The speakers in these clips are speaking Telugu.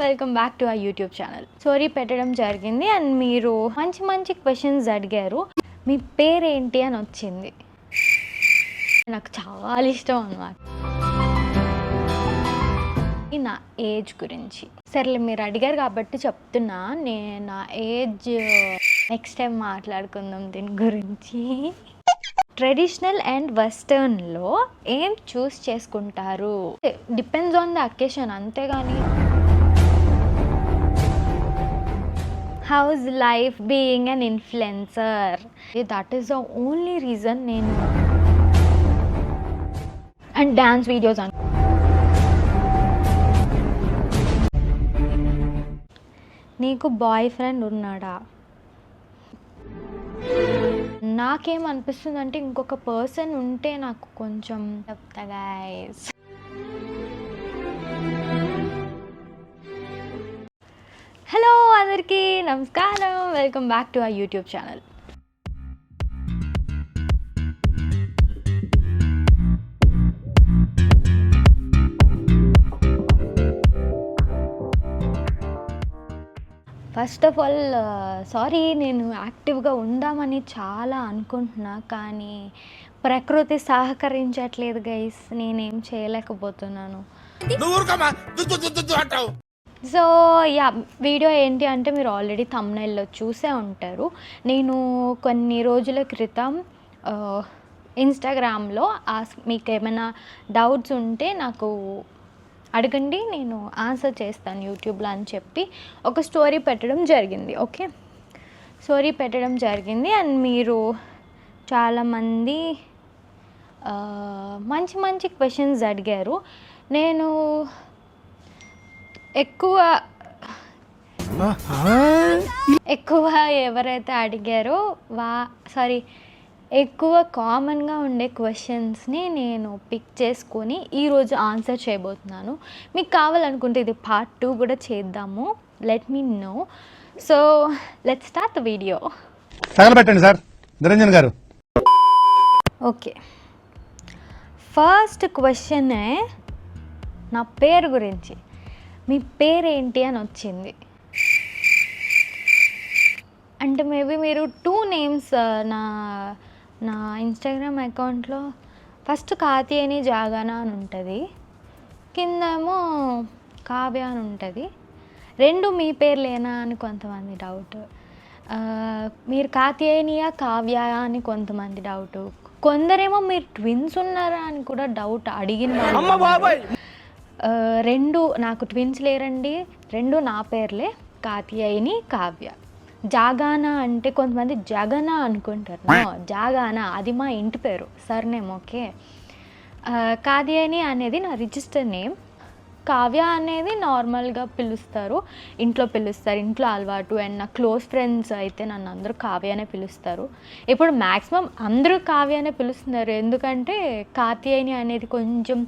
వెల్కమ్ బ్యాక్ టు ఆ యూట్యూబ్ ఛానల్ స్టోరీ పెట్టడం జరిగింది. అండ్ మీరు మంచి మంచి క్వశ్చన్స్ అడిగారు. మీ పేరేంటి అని వచ్చింది. నాకు చాలా ఇష్టం అన్నమాట. నా ఏజ్ గురించి. సర్లే మీరు అడిగారు కాబట్టి చెప్తున్నా. నేను నా ఏజ్ నెక్స్ట్ టైం మాట్లాడుకుందాం దీని గురించి. ట్రెడిషనల్ అండ్ వెస్టర్న్లో ఏం చూస్ చేసుకుంటారు? డిపెండ్స్ ఆన్ ద అకేషన్ అంతేగాని. How's life being an influencer that is the only reason నేను అండ్ డ్యాన్స్ వీడియోస్ అన్ నీకు బాయ్ ఫ్రెండ్ ఉన్నాడా? నాకేమనిపిస్తుంది అంటే ఇంకొక పర్సన్ ఉంటే నాకు కొంచెం చెప్తా గైస్ హలో అందరికీ నమస్కారం. వెల్కమ్ బ్యాక్ టు ఆ YouTube channel. First of all sorry నేను యాక్టివ్గా ఉందామని చాలా అనుకుంటున్నా కానీ ప్రకృతి సహకరించట్లేదు గైస్ నేనేం చేయలేకపోతున్నాను. సో యా వీడియో ఏంటి అంటే మీరు ఆల్రెడీ తమ్నైల్లో చూసే ఉంటారు. నేను కొన్ని రోజుల క్రితం ఇన్స్టాగ్రామ్లో మీకు ఏమైనా డౌట్స్ ఉంటే నాకు అడగండి నేను ఆన్సర్ చేస్తాను యూట్యూబ్లో అని చెప్పి ఒక స్టోరీ పెట్టడం జరిగింది ఓకే? స్టోరీ పెట్టడం జరిగింది అండ్ మీరు చాలామంది మంచి మంచి క్వశ్చన్స్ అడిగారు. నేను ఎక్కువ ఎక్కువ ఎవరైతే అడిగారో వా సారీ ఎక్కువ కామన్గా ఉండే క్వశ్చన్స్ని నేను పిక్ చేసుకొని ఈరోజు ఆన్సర్ చేయబోతున్నాను. మీకు కావాలనుకుంటే ఇది పార్ట్ టూ కూడా చేద్దాము. Let me know so let start the video తగలబెట్టండి sir. Niranjan garu. Okay first క్వశ్చనే నా పేరు గురించి. మీ పేరేంటి అని వచ్చింది. అంటే మేబీ మీరు టూ నేమ్స్ uh, నా నా ఇన్స్టాగ్రామ్ అకౌంట్లో ఫస్ట్ కాతేని జాగానా అని ఉంటుంది. కిందేమో కావ్య అని ఉంటుంది. రెండు మీ పేర్లేనా అని కొంతమంది డౌట్ uh, మీరు కాత్యాయనియా కావ్య అని కొంతమంది డౌట్ కొందరేమో మీరు ట్విన్స్ ఉన్నారా అని కూడా డౌట్ అడిగిన రెండు నాకు ట్విన్స్ లేరండి రెండు నా పేర్లే కాత్యాయని కావ్య. జాగానా అంటే కొంతమంది జగన అనుకుంటారు. జాగానా అది మా ఇంటి పేరు సర్నేమ్ ఓకే. ఆ, అనేది నా రిజిస్టర్ నేమ్. కావ్య అనేది నార్మల్గా పిలుస్తారు ఇంట్లో పిలుస్తారు ఇంట్లో అలవాటు అండ్ నా క్లోజ్ ఫ్రెండ్స్ అయితే నన్ను అందరూ కావ్యనే పిలుస్తారు. ఇప్పుడు మ్యాక్సిమం అందరూ కావ్యనే పిలుస్తున్నారు ఎందుకంటే కాత్యాయని అనేది కొంచెం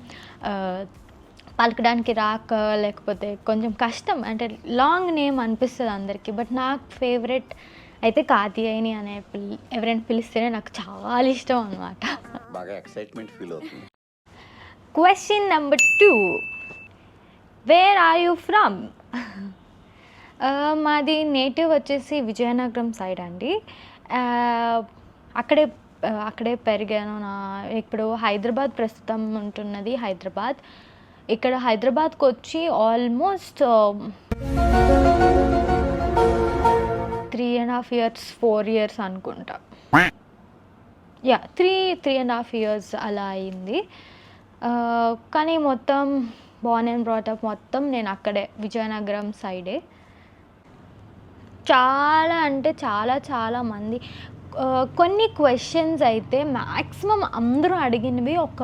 పలకడానికి రాక లేకపోతే కొంచెం కష్టం. అంటే లాంగ్ నేమ్ అనిపిస్తుంది అందరికీ బట్ నాకు ఫేవరెట్ అయితే కాత్యాయని అనే పిల్ ఎవరైనా పిలిస్తేనే నాకు చాలా ఇష్టం అనమాట బాగా ఎక్సైట్మెంట్ ఫీల్ అవుతుంది. Question number two where are you from మాది నేటివ్ వచ్చేసి విజయనగరం సైడ్ అండి. అక్కడే అక్కడే పెరిగాను. నా ఇప్పుడు హైదరాబాద్ ప్రస్తుతం ఉంటున్నది హైదరాబాద్. ఇక్కడ హైదరాబాద్కి వచ్చి almost three and half years four years అనుకుంటా. Yeah three three and half years అలా అయింది. Uh, కానీ మొత్తం బాన్ అండ్ బ్రాటప్ మొత్తం నేను అక్కడే విజయనగరం సైడే చాలా అంటే చాలా చాలా మంది uh, కొన్ని క్వశ్చన్స్ అయితే మ్యాక్సిమం అందరూ అడిగినవి ఒక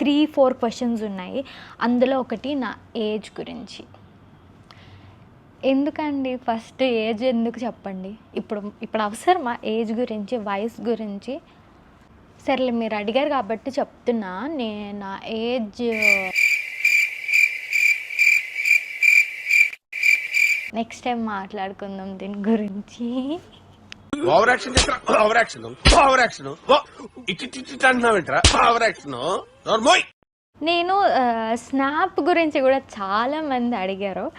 త్రీ ఫోర్ క్వశ్చన్స్ ఉన్నాయి. అందులో ఒకటి నా ఏజ్ గురించి. ఎందుకండి? ఫస్ట్ ఏజ్ ఎందుకు చెప్పండి? ఇప్పుడు ఇప్పుడు అవసరమా? ఏజ్ గురించి వయసు గురించి? సర్లే మీరు అడిగారు కాబట్టి చెప్తున్నా. నేను నా ఏజ్ నెక్స్ట్ టైం మాట్లాడుకుందాం దీని గురించి. ఓవర్ యాక్షన్ చేస్తా ఓవర్ యాక్షన్ ఓవర్ యాక్షన్ అంటున్నావేంట్రా ఓవర్ యాక్షన్ నోర్మోయ్ నేను స్నాప్ గురించి కూడా చాలా మంది అడిగారు.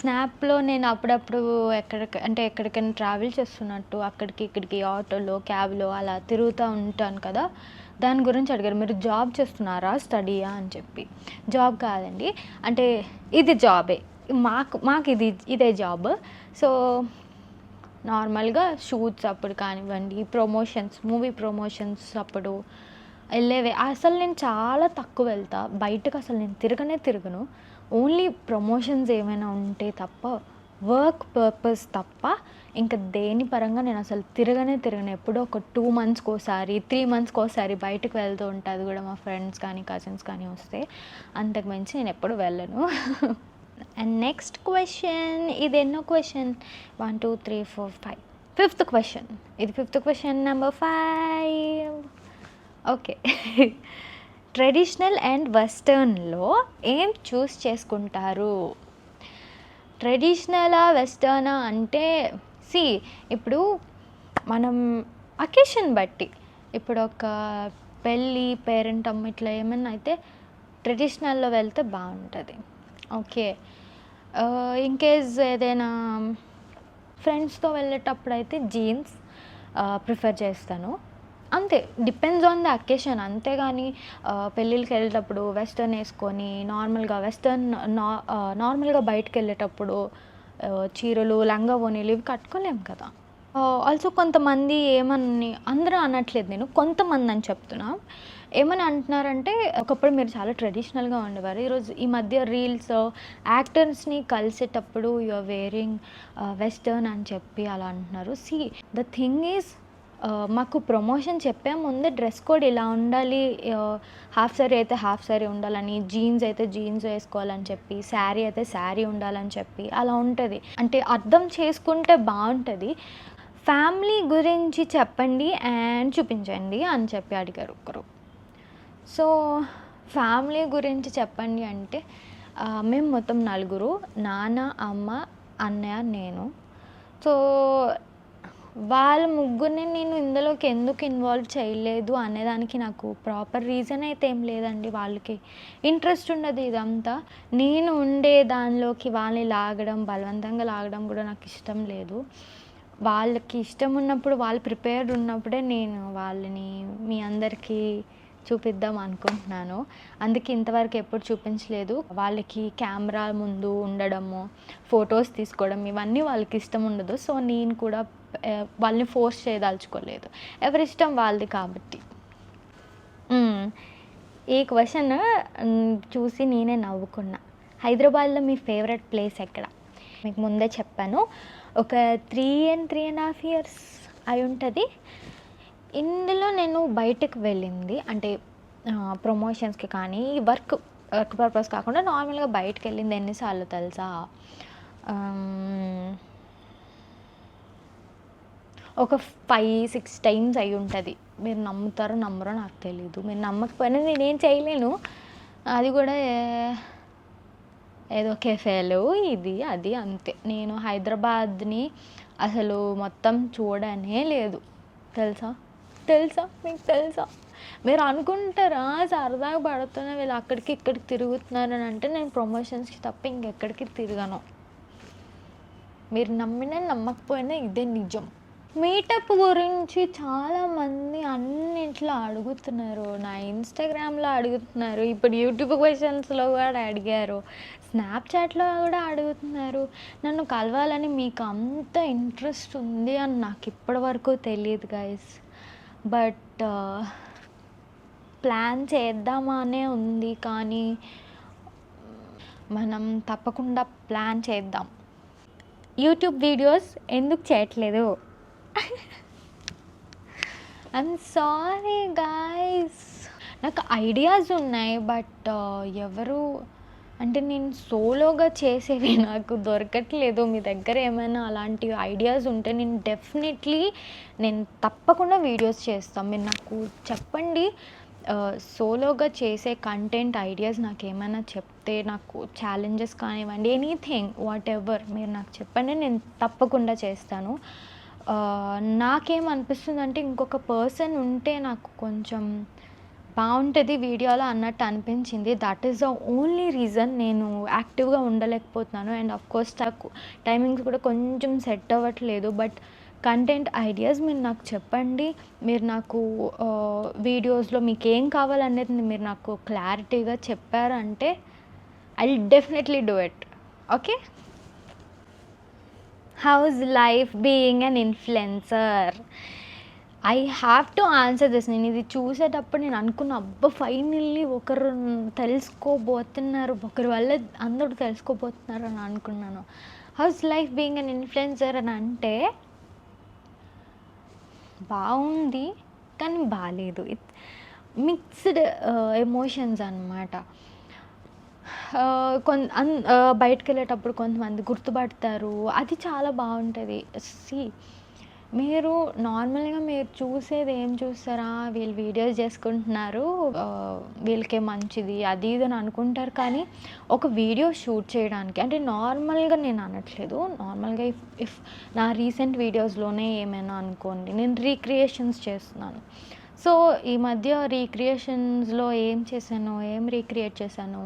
స్నాప్లో నేను అప్పుడప్పుడు ఎక్కడ అంటే ఎక్కడికైనా ట్రావెల్ చేస్తున్నట్టు అక్కడికి ఇక్కడికి ఆటోలో క్యాబ్లో అలా తిరుగుతూ ఉంటాను కదా. దాని గురించి అడిగారు. మీరు జాబ్ చేస్తున్నారా? స్టడీయా అని చెప్పి. జాబ్ కాదండి. అంటే ఇది జాబే మాకు మాకు ఇది ఇదే జాబ్ సో నార్మల్గా షూట్స్ అప్పుడు కానివ్వండి ప్రమోషన్స్ మూవీ ప్రమోషన్స్ అప్పుడు వెళ్ళేవే. అసలు నేను చాలా తక్కువ వెళ్తా. బయటకు అసలు నేను తిరగనే తిరగను. ఓన్లీ ప్రమోషన్స్ ఏమైనా ఉంటే తప్ప వర్క్ పర్పస్ తప్ప ఇంకా దేని పరంగా నేను అసలు తిరగనే తిరగను. ఎప్పుడో ఒక టూ మంత్స్కి ఒకసారి త్రీ మంత్స్కి ఒకసారి బయటకు వెళ్తూ ఉంటుంది కూడా మా ఫ్రెండ్స్ కానీ కజిన్స్ కానీ వస్తే అంతకు మించి నేను ఎప్పుడు వెళ్ళను. అండ్ నెక్స్ట్ క్వశ్చన్ ఇది ఎన్నో question one two three four five fifth question ఇది fifth question number five okay traditional and వెస్టర్న్లో ఏం చూస్ చేసుకుంటారు? ట్రెడిషనలా వెస్టర్నా అంటే సి ఇప్పుడు మనం అకేషన్ బట్టి ఇప్పుడు ఒక పెళ్ళి పేరెంట్ అమ్మ ఇట్లా ఏమన్నా అయితే ట్రెడిషనల్లో వెళ్తే బాగుంటుంది. ఓకే ఇన్ కేస్ ఏదైనా ఫ్రెండ్స్తో వెళ్ళేటప్పుడు అయితే జీన్స్ ప్రిఫర్ చేస్తాను. అంతే డిపెండ్స్ ఆన్ ద అకేషన్ అంతేగాని పెళ్ళిళ్ళకి వెళ్ళేటప్పుడు వెస్టర్న్ వేసుకొని నార్మల్గా వెస్టర్న్ నార్మల్గా బయటకు వెళ్ళేటప్పుడు చీరలు లంగా ఓనీలు ఇవి కట్టుకోలేము కదా. ఆల్సో కొంతమంది ఏమని అందరూ అనట్లేదు నేను కొంతమంది అని చెప్తున్నా. ఏమని అంటున్నారంటే ఒకప్పుడు మీరు చాలా ట్రెడిషనల్గా ఉండేవారు. ఈరోజు ఈ మధ్య రీల్స్ యాక్టర్స్ని కలిసేటప్పుడు యూఆర్ వేరింగ్ వెస్టర్న్ అని చెప్పి అలా అంటున్నారు. సి ద థింగ్ ఈజ్ మాకు ప్రమోషన్ చెప్పే ముందే డ్రెస్ కోడ్ ఇలా ఉండాలి uh, హాఫ్ సారీ అయితే హాఫ్ సారీ ఉండాలని జీన్స్ అయితే జీన్స్ వేసుకోవాలని చెప్పి శారీ అయితే శారీ ఉండాలని చెప్పి అలా ఉంటుంది. అంటే అర్థం చేసుకుంటే బాగుంటుంది. ఫ్యామిలీ గురించి చెప్పండి అండ్ చూపించండి అని చెప్పి అడిగారు ఒకరు. సో ఫ్యామిలీ గురించి చెప్పండి అంటే మేము మొత్తం నలుగురు నాన్న అమ్మ అన్నయ్య నేను. సో వాళ్ళ ముగ్గురిని నేను ఇందులోకి ఎందుకు ఇన్వాల్వ్ చేయలేదు అనేదానికి నాకు ప్రాపర్ రీజన్ అయితే ఏం లేదండి. వాళ్ళకి ఇంట్రెస్ట్ ఉండదు ఇదంతా. నేను ఉండే దానిలోకి వాళ్ళని లాగడం బలవంతంగా లాగడం కూడా నాకు ఇష్టం లేదు. వాళ్ళకి ఇష్టం ఉన్నప్పుడు వాళ్ళు ప్రిపేర్డ్ ఉన్నప్పుడే నేను వాళ్ళని మీ అందరికీ చూపిద్దాం అనుకుంటున్నాను. అందుకే ఇంతవరకు ఎప్పుడు చూపించలేదు. వాళ్ళకి కెమెరా ముందు ఉండడము ఫొటోస్ తీసుకోవడం ఇవన్నీ వాళ్ళకి ఇష్టం ఉండదు. సో నేను కూడా వాళ్ళని ఫోర్స్ చేయదలుచుకోలేదు. ఎవరి ఇష్టం వాళ్ళది కాబట్టి. ఈ క్వశ్చన్ చూసి నేనే నవ్వుకున్నా. హైదరాబాద్లో మీ ఫేవరెట్ ప్లేస్ ఎక్కడ? మీకు ముందే చెప్పాను. ఒక three and three and half years అయి ఉంటుంది. ఇందులో నేను బయటకు వెళ్ళింది. అంటే ప్రమోషన్స్కి కానీ వర్క్ వర్క్ పర్పస్ కాకుండా నార్మల్గా బయటకు వెళ్ళింది ఎన్నిసార్లు తెలుసా? ఒక ఫైవ్ సిక్స్ టైమ్స్ అయి ఉంటుంది. మీరు నమ్ముతారో నమ్మరో నాకు తెలీదు. మీరు నమ్మకపోయినా నేనేం చేయలేను. అది కూడా ఏదో కెఫేలు ఇది అది అంతే. నేను హైదరాబాద్ని అసలు మొత్తం చూడనే లేదు. తెలుసా? తెలుసా? మీకు తెలుసా? మీరు అనుకుంటారా సరదాగా పడుతున్న వీళ్ళు అక్కడికి ఇక్కడికి తిరుగుతున్నారని అంటే నేను ప్రమోషన్స్కి తప్ప ఇంకెక్కడికి తిరగను. మీరు నమ్మినా నమ్మకపోయినా ఇదే నిజం. మీటప్ గురించి చాలామంది అన్నింటిలో అడుగుతున్నారు. నా ఇన్స్టాగ్రామ్లో అడుగుతున్నారు. ఇప్పుడు యూట్యూబ్ క్వశ్చన్స్లో కూడా అడిగారు. స్నాప్చాట్లో కూడా అడుగుతున్నారు. నన్ను కలవాలని మీకు అంత ఇంట్రెస్ట్ ఉంది అని నాకు ఇప్పటివరకు తెలియదు గైస్ బట్ ప్లాన్ uh, చేద్దామానే ఉంది. కానీ మనం తప్పకుండా ప్లాన్ చేద్దాం. యూట్యూబ్ వీడియోస్ ఎందుకు చేయట్లేదు? ఐమ్ సారీ గాయస్ నాకు ఐడియాస్ ఉన్నాయి బట్ uh, ఎవరు అంటే నేను సోలోగా చేసేవి నాకు దొరకట్లేదు. మీ దగ్గర ఏమైనా అలాంటి ఐడియాస్ ఉంటే నేను డెఫినెట్లీ నేను తప్పకుండా వీడియోస్ చేస్తాను మీరు నాకు చెప్పండి uh, సోలోగా చేసే కంటెంట్ ఐడియాస్ నాకు ఏమైనా చెప్తే నాకు ఛాలెంజెస్ కానివ్వండి ఎనీథింగ్ వాట్ ఎవర్ మీరు నాకు చెప్పండి నేను తప్పకుండా చేస్తాను. నాకేమనిపిస్తుందంటే అంటే ఇంకొక పర్సన్ ఉంటే నాకు కొంచెం బాగుంటుంది వీడియోలో అన్నట్టు అనిపించింది. That is the only reason నేను యాక్టివ్గా ఉండలేకపోతున్నాను. అండ్ ఆఫ్ కోర్స్ నాకు టైమింగ్స్ కూడా కొంచెం సెట్ అవ్వట్లేదు. బట్ కంటెంట్ ఐడియాస్ మీరు నాకు చెప్పండి. మీరు నాకు వీడియోస్లో మీకు ఏం కావాలనేది మీరు నాకు క్లారిటీగా చెప్పారంటే I definitely do it okay how's life being an influencer I have to answer this నేను ఇది చూసేటప్పుడు నేను అనుకున్న అబ్బ ఫైనల్లీ ఒకరు తెలుసుకోబోతున్నారు. ఒకరి వల్ల అందరూ తెలుసుకోబోతున్నారు అని అనుకున్నాను. How's life being an influencer అని అంటే బాగుంది కానీ బాగాలేదు ఇట్ మిక్స్డ్ ఎమోషన్స్ uh, అనమాట కొంత అన్ బయటకు వెళ్ళేటప్పుడు కొంతమంది గుర్తుపడతారు. అది చాలా బాగుంటుంది. సి మీరు నార్మల్గా మీరు చూసేది ఏం చూస్తారా? వీళ్ళు వీడియోస్ చేసుకుంటున్నారు. వీళ్ళకే మంచిది అది ఇది అని అనుకుంటారు. కానీ ఒక వీడియో షూట్ చేయడానికి అంటే నార్మల్గా నేను అనట్లేదు. నార్మల్గా ఇఫ్ ఇఫ్ నా రీసెంట్ వీడియోస్లోనే ఏమైనా అనుకోండి నేను రీక్రియేషన్స్ చేస్తున్నాను. సో ఈ మధ్య రీక్రియేషన్స్లో ఏం చేశాను? ఏం రీక్రియేట్ చేశాను?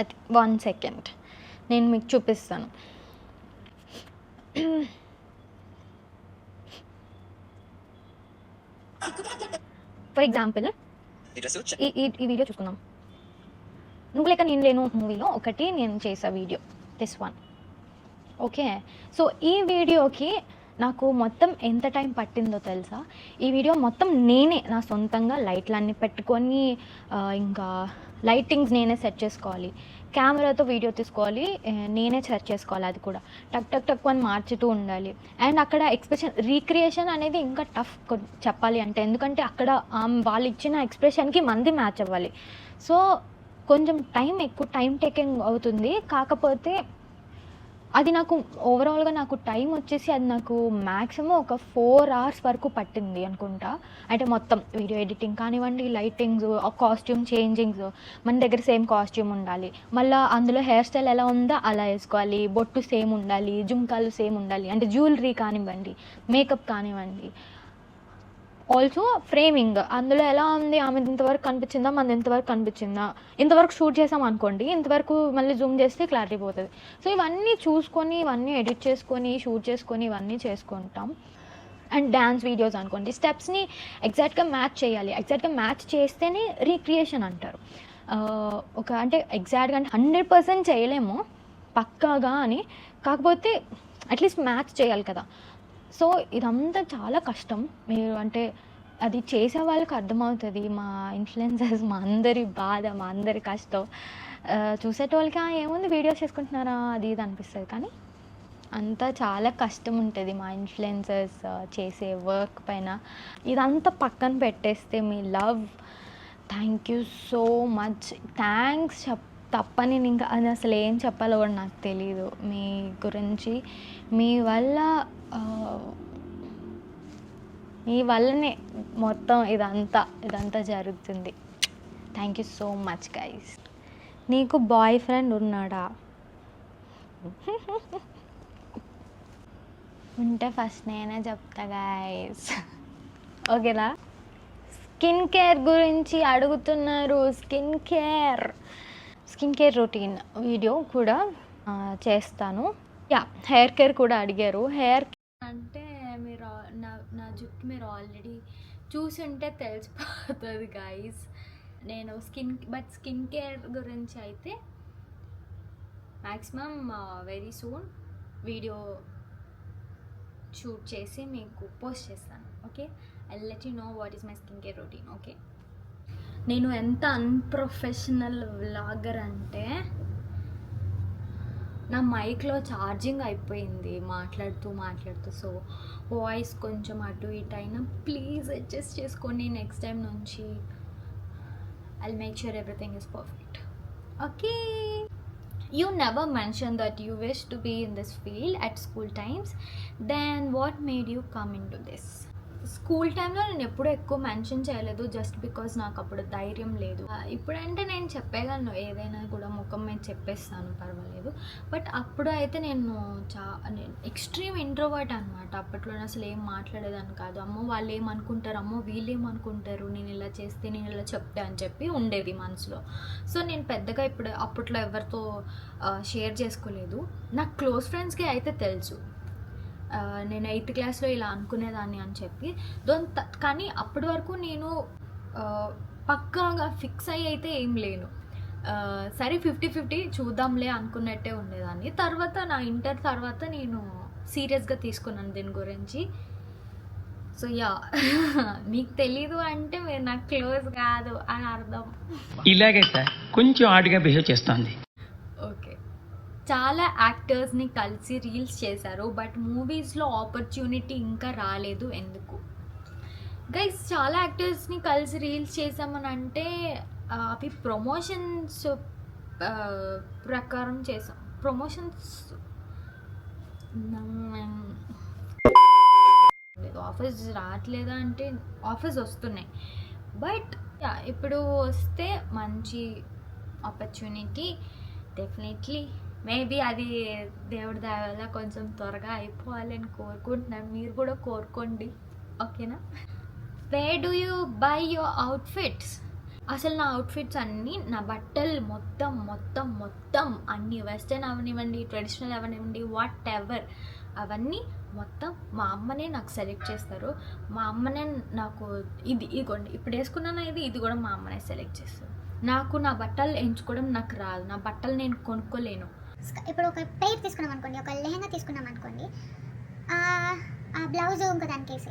అది వన్ సెకండ్. నేను మీకు చూపిస్తాను. ఫర్ ఎగ్జాంపుల్ ఈ వీడియో చూసుకుందాం. నువ్వు లేక నేను లేను మూవీలో ఒకటి నేను చేసా video. This one okay so ఈ వీడియోకి నాకు మొత్తం ఎంత టైం పట్టిందో తెలుసా? ఈ వీడియో మొత్తం నేనే నా సొంతంగా లైట్లన్నీ పెట్టుకొని ఇంకా లైటింగ్స్ నేనే సెట్ చేసుకోవాలి. కెమెరాతో వీడియో తీసుకోవాలి నేనే సెట్ చేసుకోవాలి అది కూడా. టక్ టక్ టక్ అని మార్చుతూ ఉండాలి. అండ్ అక్కడ ఎక్స్ప్రెషన్ రీక్రియేషన్ అనేది ఇంకా టఫ్ చెప్పాలి అంటే. ఎందుకంటే అక్కడ వాళ్ళు ఇచ్చిన ఎక్స్ప్రెషన్కి మంది మ్యాచ్ అవ్వాలి. సో కొంచెం టైం ఎక్కువ టైం టేకింగ్ అవుతుంది. కాకపోతే అది నాకు ఓవరాల్గా నాకు టైం వచ్చేసి అది నాకు మ్యాక్సిమం ఒక ఫోర్ అవర్స్ వరకు పట్టింది అనుకుంటా. అంటే మొత్తం వీడియో ఎడిటింగ్ కానివ్వండి లైటింగ్స్ కాస్ట్యూమ్ చేంజింగ్స్ మన దగ్గర సేమ్ కాస్ట్యూమ్ ఉండాలి. మళ్ళీ అందులో హెయిర్ స్టైల్ ఎలా ఉందో అలా వేసుకోవాలి. బొట్టు సేమ్ ఉండాలి జుంకాలు సేమ్ ఉండాలి. అంటే జ్యువెలరీ కానివ్వండి మేకప్ కానివ్వండి. ఆల్సో ఫ్రేమింగ్ అందులో ఎలా ఉంది? ఆమె ఇంతవరకు కనిపించిందా? మనది ఇంతవరకు కనిపించిందా? ఇంతవరకు షూట్ చేసాం అనుకోండి. ఇంతవరకు మళ్ళీ జూమ్ చేస్తే క్లారిటీ పోతుంది. సో ఇవన్నీ చూసుకొని ఇవన్నీ ఎడిట్ చేసుకొని షూట్ చేసుకొని ఇవన్నీ చేసుకుంటాం. అండ్ డ్యాన్స్ వీడియోస్ అనుకోండి. స్టెప్స్ని ఎగ్జాక్ట్గా మ్యాచ్ చేయాలి. ఎగ్జాక్ట్గా మ్యాచ్ చేస్తేనే రీక్రియేషన్ అంటారు. ఒక అంటే ఎగ్జాక్ట్గా అంటే హండ్రెడ్ పర్సెంట్ చేయలేము. పక్కాగా అని. కాకపోతే అట్లీస్ట్ మ్యాచ్ చేయాలి కదా. సో ఇదంతా చాలా కష్టం. మీరు అంటే అది చేసే వాళ్ళకి అర్థమవుతుంది. మా ఇన్ఫ్లుయెన్సర్స్ మా అందరి బాధ మా అందరి కష్టం. చూసేటోళ్ళకి ఏముంది? వీడియోస్ చేసుకుంటున్నారా? అది ఇది అనిపిస్తుంది. కానీ అంతా చాలా కష్టం ఉంటుంది మా ఇన్ఫ్లుయెన్సర్స్ చేసే వర్క్ పైన. ఇదంతా పక్కన పెట్టేస్తే మీ love. Thank you so much. Thanks చెప్ తప్పని నేను ఇంకా అది అసలు ఏం చెప్పాలో కూడా నాకు తెలియదు మీ గురించి మీ వల్ల మీ వల్లనే మొత్తం ఇదంతా ఇదంతా జరుగుతుంది. Thank you so much guys నీకు బాయ్ ఫ్రెండ్ ఉన్నాడా? ఉంటే ఫస్ట్ నేనే చెప్తా గైస్ ఓకేనా? స్కిన్ కేర్ గురించి అడుగుతున్నారు skin care. Skin care routine video కూడా చేస్తాను. యా హెయిర్ కేర్ కూడా అడిగారు. హెయిర్ అంటే మీరు నా నా జుట్టు మీరు ఆల్రెడీ చూసి ఉంటే తెలిసిపోతుంది గైస్ నేను స్కిన్ బట్ స్కిన్ కేర్ గురించి అయితే maximum very soon video shoot చేసి మీకు పోస్ట్ చేస్తాను okay I let you know what is my skin care routine okay నేను ఎంత అన్ప్రొఫెషనల్ వ్లాగర్ అంటే నా మైక్లో ఛార్జింగ్ అయిపోయింది. మాట్లాడుతూ మాట్లాడుతూ. సో వాయిస్ కొంచెం అటు ఇటు అయినా ప్లీజ్ అడ్జస్ట్ చేసుకోండి నెక్స్ట్ టైం నుంచి I make sure everything is perfect okay you never mention that you wish to be in this field at school times then what made you come into this school టైంలో నేను ఎప్పుడూ ఎక్కువ మెన్షన్ చేయలేదు జస్ట్ బికాజ్ నాకు అప్పుడు ధైర్యం లేదు. ఇప్పుడంటే నేను చెప్పేదాన్ని ఏదైనా కూడా ముఖం మీద చెప్పేస్తాను పర్వాలేదు. బట్ అప్పుడు అయితే నేను చా ఎక్స్ట్రీమ్ ఇంట్రోవర్ట్ అనమాట అప్పట్లో అసలు ఏం మాట్లాడేదాన్ని కాదు. అమ్మో వాళ్ళు ఏమనుకుంటారు? అమ్మో వీళ్ళు ఏమనుకుంటారు? నేను ఇలా చేస్తే నేను ఇలా చెప్తా అని చెప్పి ఉండేది మనసులో. సో నేను పెద్దగా ఇప్పుడు అప్పట్లో ఎవరితో షేర్ చేసుకోలేదు. నాకు క్లోజ్ ఫ్రెండ్స్కి అయితే తెలుసు. నేను ఎయిత్ క్లాస్లో ఇలా అనుకునేదాన్ని అని చెప్పి. దోన్ కానీ అప్పటి వరకు నేను పక్కాగా ఫిక్స్ అయ్యి అయితే ఏం లేను. సరే ఫిఫ్టీ ఫిఫ్టీ చూద్దాంలే అనుకున్నట్టే ఉండేదాన్ని. తర్వాత నా ఇంటర్ తర్వాత నేను సీరియస్గా తీసుకున్నాను దీని గురించి. So yeah. మీకు తెలీదు అంటే మీరు నాకు క్లోజ్ కాదు అని అర్థం. ఇలాగే సార్ కొంచెం ఆడిగా బిహేవ్ చేస్తుంది. చాలా యాక్టర్స్ని కలిసి రీల్స్ చేశారు బట్ మూవీస్లో ఆపర్చునిటీ ఇంకా రాలేదు ఎందుకు? గైస్ చాలా యాక్టర్స్ని కలిసి రీల్స్ చేసామని అంటే అవి ప్రమోషన్స్ ప్రకారం చేసాం ప్రమోషన్స్ ఆఫర్స్ రావట్లేదా అంటే ఆఫర్స్ వస్తున్నాయి. బట్ ఇప్పుడు వస్తే మంచి ఆపర్చునిటీ డెఫినెట్లీ మేబీ అది దేవుడి దయ వల్ల కొంచెం త్వరగా అయిపోవాలని కోరుకుంటున్నాను. మీరు కూడా కోరుకోండి. ఓకేనా? Where do you buy your outfits అసలు నా అవుట్ఫిట్స్ అన్నీ నా బట్టలు మొత్తం మొత్తం మొత్తం అన్నీ వెస్టర్న్ అవనివ్వండి ట్రెడిషనల్ అవనివ్వండి వాట్ ఎవర్ అవన్నీ మొత్తం మా అమ్మనే నాకు సెలెక్ట్ చేస్తారు. మా అమ్మనే నాకు ఇది ఇదిగోండి ఇప్పుడు వేసుకున్నాను ఇది ఇది కూడా మా అమ్మనే సెలెక్ట్ చేస్తారు నాకు నా బట్టలు ఎంచుకోవడం నాకు రాదు. నా బట్టలు నేను కొనుక్కోలేను. ఇప్పుడు ఒక పెయిర్ తీసుకున్నాం అనుకోండి ఒక లెహంగా తీసుకున్నాం అనుకోండి ఆ బ్లౌజ్ ఇంకో దానికి వేసి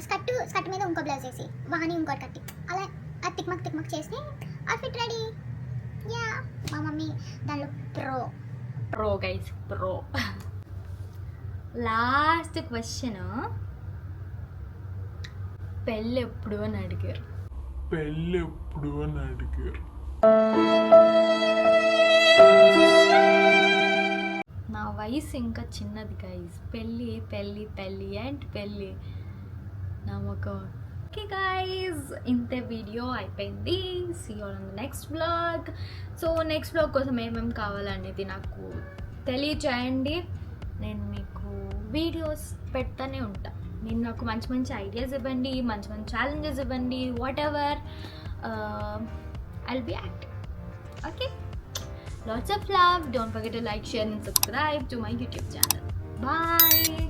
స్కర్ట్ స్కర్ట్ మీద ఇంకో బ్లౌజ్ వేసి వాని ఇంకోటి కట్టి. అలా ఆ తిక్మక్ తిక్మక్ చేసి అవుట్ఫిట్ రెడీ. యా మా మమ్మీ దానిలో pro. Pro guys pro. Last question. పెళ్ళి ఎప్పుడు అని అడిగారు. పెళ్ళి ఎప్పుడు అని అడిగారు. వయసు ఇంకా చిన్నది గైస్ పెళ్ళి పెళ్ళి పెళ్ళి అండ్ పెళ్ళి. నమ్మకం ఓకే గైజ్ ఇంతే వీడియో అయిపోయింది. See on next blog so next blog కోసం ఏమేమి కావాలనేది నాకు తెలియచేయండి. నేను మీకు వీడియోస్ పెడతానే ఉంటా. మీరు నాకు మంచి మంచి ఐడియాస్ ఇవ్వండి మంచి మంచి ఛాలెంజెస్ ఇవ్వండి whatever I'll be active okay lots of love. Don't forget to like share and subscribe to my youtube channel. Bye